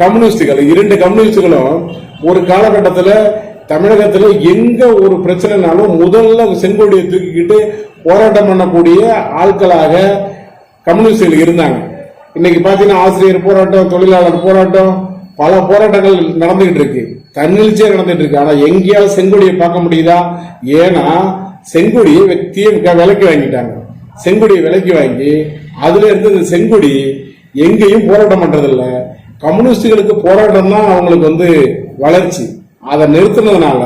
கம்யூனிஸ்டுகள் இரண்டு கம்யூனிஸ்டுகளும் ஒரு காலகட்டத்தில் தமிழகத்தில் எங்க ஒரு பிரச்சனைனாலும் முதல்ல செங்கோடியை தூக்கிக்கிட்டு போராட்டம் பண்ணக்கூடிய ஆட்களாக கம்யூனிஸ்டுகள் இருந்தாங்க. இன்னைக்கு பார்த்தீங்கன்னா ஆசிரியர் போராட்டம் தொழிலாளர் போராட்டம் பல போராட்டங்கள் நடந்துகிட்டு இருக்கு. தன்னெழுச்சியா நடந்துட்டு இருக்கு. ஆனால் எங்கேயாவது செங்கொடியை பார்க்க முடியுதா? ஏன்னா செங்கொடியை திமுக விலைக்கு வாங்கிட்டாங்க. செங்கொடியை விலைக்கு வாங்கி அதுல இருந்து இந்த செங்கொடி எங்கேயும் போராட்டம் பண்றதில்லை. கம்யூனிஸ்டுகளுக்கு போராட்டம் தான் அவங்களுக்கு வந்து வளர்ச்சி. அதை நிறுத்தினதுனால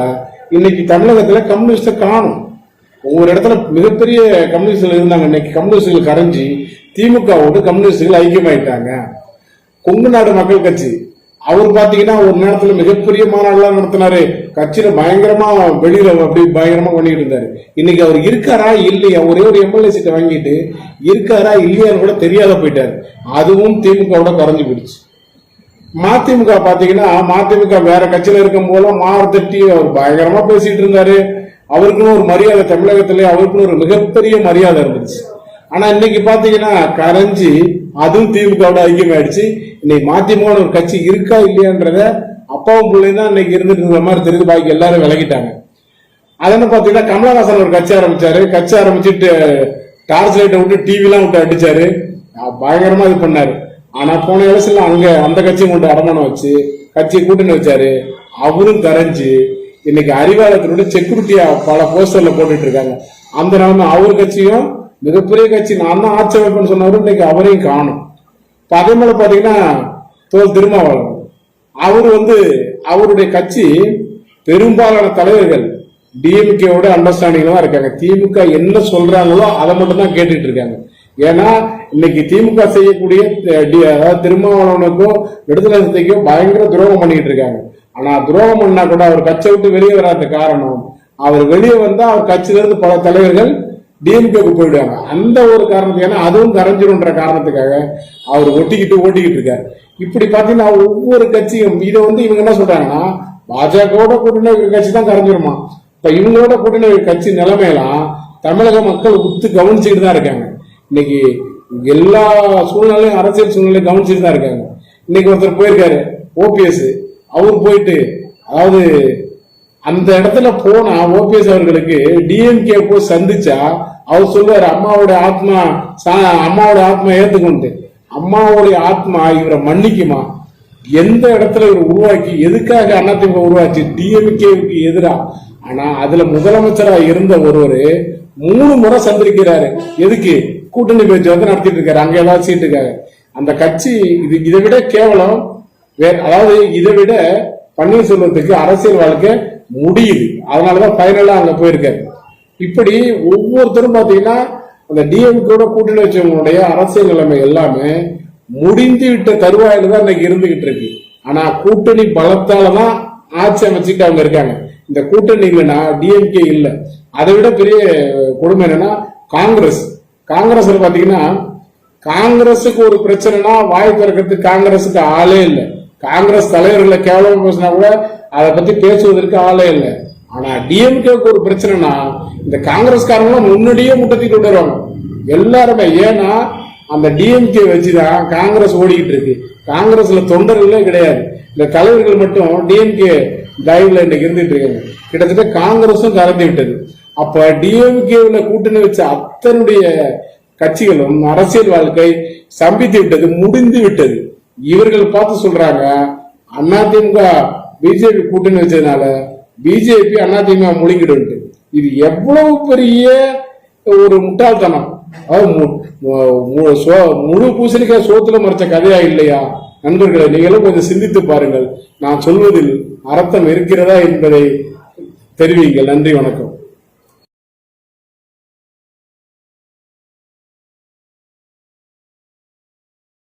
இன்னைக்கு தமிழகத்துல கம்யூனிஸ்ட காணும். ஒவ்வொரு இடத்துல மிகப்பெரிய கம்யூனிஸ்டுகள் இருந்தாங்க. இன்னைக்கு கம்யூனிஸ்டுகள் கரைஞ்சி திமுகவோடு கம்யூனிஸ்டுகள் ஐக்கியமாயிட்டாங்க. கொங்கு நாடு மக்கள் கட்சி. அவர் பாத்தீங்கன்னா ஒரு நேரத்துல மிகப்பெரிய மாநாடுலாம் நடத்தினாரு. கட்சியில பயங்கரமா வெளியில அப்படி பயங்கரமா பண்ணிட்டு இருந்தாரு. இன்னைக்கு அவர் இருக்காரா இல்லையா? ஒரே ஒரு எம்எல்ஏ சீட்டை வாங்கிட்டு இருக்காரா இல்லையான்னு கூட தெரியாத போயிட்டாரு. அதுவும் திமுகவோட கரைஞ்சு போயிடுச்சு. மதிமுக பாத்தீங்கன்னா மதிமுக வேற கட்சியில இருக்கும் போல மாறு தட்டி அவர் பயங்கரமா பேசிட்டு இருந்தாரு. அவருக்குன்னு ஒரு மரியாதை தமிழகத்திலே அவருக்குன்னு ஒரு மிகப்பெரிய மரியாதை இருந்துச்சு. ஆனா இன்னைக்கு பாத்தீங்கன்னா கரைஞ்சி அதுவும் திமுகவோட ஐக்கியமாயிடுச்சு. இன்னைக்கு மதிமுக ஒரு கட்சி இருக்கா இல்லையான்றத அப்பாவும் பிள்ளையும் தான் இன்னைக்கு இருந்துட்டு இருந்த மாதிரி தெரிஞ்சு பாக்கி எல்லாரும் விலகிட்டாங்க. அதென்ன பாத்தீங்கன்னா கமலஹாசன் ஒரு கட்சி ஆரம்பிச்சாரு. கட்சி ஆரம்பிச்சுட்டு டார்ச் லைட்டை விட்டு டிவிலாம் விட்டு அடிச்சாரு. பயங்கரமா இது பண்ணாரு. ஆனா போன எலெக்ஷன்ல அங்க அந்த கட்சியும் கொண்டு அடமானம் வச்சு கட்சியை கூட்டணி வச்சாரு. அவரும் கரைஞ்சு இன்னைக்கு அறிவாளத்தினுடைய செக்யூரிட்டியா பல போஸ்டர்ல போட்டுட்டு இருக்காங்க. அந்த நிலைமை அவர் கட்சியும் மிகப்பெரிய கட்சி நான் தான் ஆட்சி அமைப்புன்னு சொன்னவரும் இன்னைக்கு அவரையும் காணும். இப்போ அதே போல பாத்தீங்கன்னா தோல் திருமாவளவன். அவர் வந்து அவருடைய கட்சி பெரும்பாலான தலைவர்கள் டிஎம்கேவோட அண்டர்ஸ்டாண்டிங்ல தான் இருக்காங்க. திமுக என்ன சொல்றாங்களோ அதை மட்டும் தான் கேட்டுட்டு இருக்காங்க. ஏன்னா இன்னைக்கு திமுக செய்யக்கூடிய அதாவது திருமாவளவனுக்கும் விடுதலைக்கும் பயங்கர துரோகம் பண்ணிட்டு இருக்காங்க. ஆனா துரோகம் பண்ணா கூட அவர் கட்சியை விட்டு வெளியே வராத காரணம் அவர் வெளியே வந்தா அவர் கட்சியிலிருந்து பல தலைவர்கள் டிஎம்கேக்கு போயிடுவாங்க. அந்த ஒரு காரணத்துக்கு ஏன்னா அதுவும் கரைஞ்சிரும்ன்ற காரணத்துக்காக அவர் ஒட்டிக்கிட்டு ஓட்டிக்கிட்டு இருக்காரு. இப்படி பாத்தீங்கன்னா ஒவ்வொரு கட்சியும் இதை வந்து இவங்க என்ன சொல்றாங்கன்னா பாஜகவோட கூட்டணி கட்சி தான் கரைஞ்சிருமா? இப்ப இவங்களோட கூட்டணி கட்சி நிலைமையெல்லாம் தமிழக மக்கள் உத்து கவனிச்சுக்கிட்டு தான் இருக்காங்க. இன்னைக்கு எல்லா சூழ்நிலையும் அரசியல் சூழ்நிலையும் கவனிச்சுட்டு தான் இருக்காங்க. இன்னைக்கு ஒருத்தர் போயிருக்காரு ஓபிஎஸ். அவர் போயிட்டு அதாவது அந்த இடத்துல போனா ஓபிஎஸ் அவர்களுக்கு டிஎம்கே போய் சந்திச்சா அவர் சொல்லுவாரு அம்மாவோட ஆத்மா சா- அம்மாவோட ஆத்மா ஏத்துக்கொண்டு அம்மாவுடைய ஆத்மா இவரை மன்னிக்குமா? எந்த இடத்துல இவர் உருவாக்கி எதுக்காக அதிமுக உருவாச்சு? டிஎம்கேவுக்கு எதிரா? ஆனா அதுல முதலமைச்சரா இருந்த ஒருவர் மூணு முறை சந்திருக்கிறாரு. எதுக்கு? கூட்டணி பேச்சுவார்த்தை நடத்திட்டு இருக்காரு. அங்க ஏதாவது சீட்டுக்காக அந்த கட்சி இது இதை விட கேவலம் வேற அதாவது இதை விட பன்னீர்செல்வத்துக்கு அரசியல் வாழ்க்கை முடியுது. அதனாலதான் ஃபைனலா அங்க போயிருக்காரு. இப்படி ஒவ்வொருத்தரும் பாத்தீங்கன்னா அந்த டிஎம்கோட கூட்டணி வச்சவங்களுடைய அரசியல் நிலைமை எல்லாமே முடிந்து விட்ட தருவாயில தான் இன்னைக்கு இருந்துகிட்டு இருக்கு. ஆனா கூட்டணி பலத்தாலதான் ஆட்சி அமைச்சுட்டு அவங்க இருக்காங்க. இந்த கூட்டணி இல்லைன்னா டிஎம்கே இல்லை. அதை விட பெரிய கொடுமை என்னன்னா காங்கிரஸ். காங்கிரஸ்ல பாத்தீங்கன்னா காங்கிரஸுக்கு ஒரு பிரச்சனைனா வாய் திறக்கிறதுக்கு காங்கிரஸுக்கு ஆளே இல்லை. காங்கிரஸ் தலைவர்களை கேவலமா பேசினா கூட அதை பத்தி பேசுவதற்கு ஆளே இல்லை. ஆனா டிஎம்கேக்கு ஒரு பிரச்சனைனா இந்த காங்கிரஸ்காரங்களும் முன்னாடியே முட்டத்தி கொண்டு வருவாங்க. எல்லாருமே ஏன்னா அந்த டிஎம்கே வச்சுதான் காங்கிரஸ் ஓடிக்கிட்டு இருக்கு. காங்கிரஸ்ல தொண்டர்களே கிடையாது. இந்த தலைவர்கள் மட்டும் டிஎம்கே தயவுல இன்னைக்கு இருந்துட்டு இருக்காங்க. கிட்டத்தட்ட காங்கிரஸும் கலந்து விட்டது. அப்ப டிஎம்கேல கூட்டணி வச்ச அத்தனுடைய கட்சிகளும் அரசியல் வாழ்க்கை சம்பித்து விட்டது முடிந்து விட்டது. இவர்கள் பார்த்து சொல்றாங்க அதிமுக பிஜேபி கூட்டணி வச்சதுனால பிஜேபி அதிமுக முழுங்கிடும் இது எவ்வளவு பெரிய ஒரு முட்டாள்தனம். மு- சோ- முழு பூசணிக்காய் சோத்துல மறைச்ச கதையா இல்லையா? நண்பர்களை நீங்களும் கொஞ்சம் சிந்தித்து பாருங்கள். நான் சொல்வதில் அர்த்தம் இருக்கிறதா என்பதை தெரிவிங்கள் நன்றி வணக்கம்.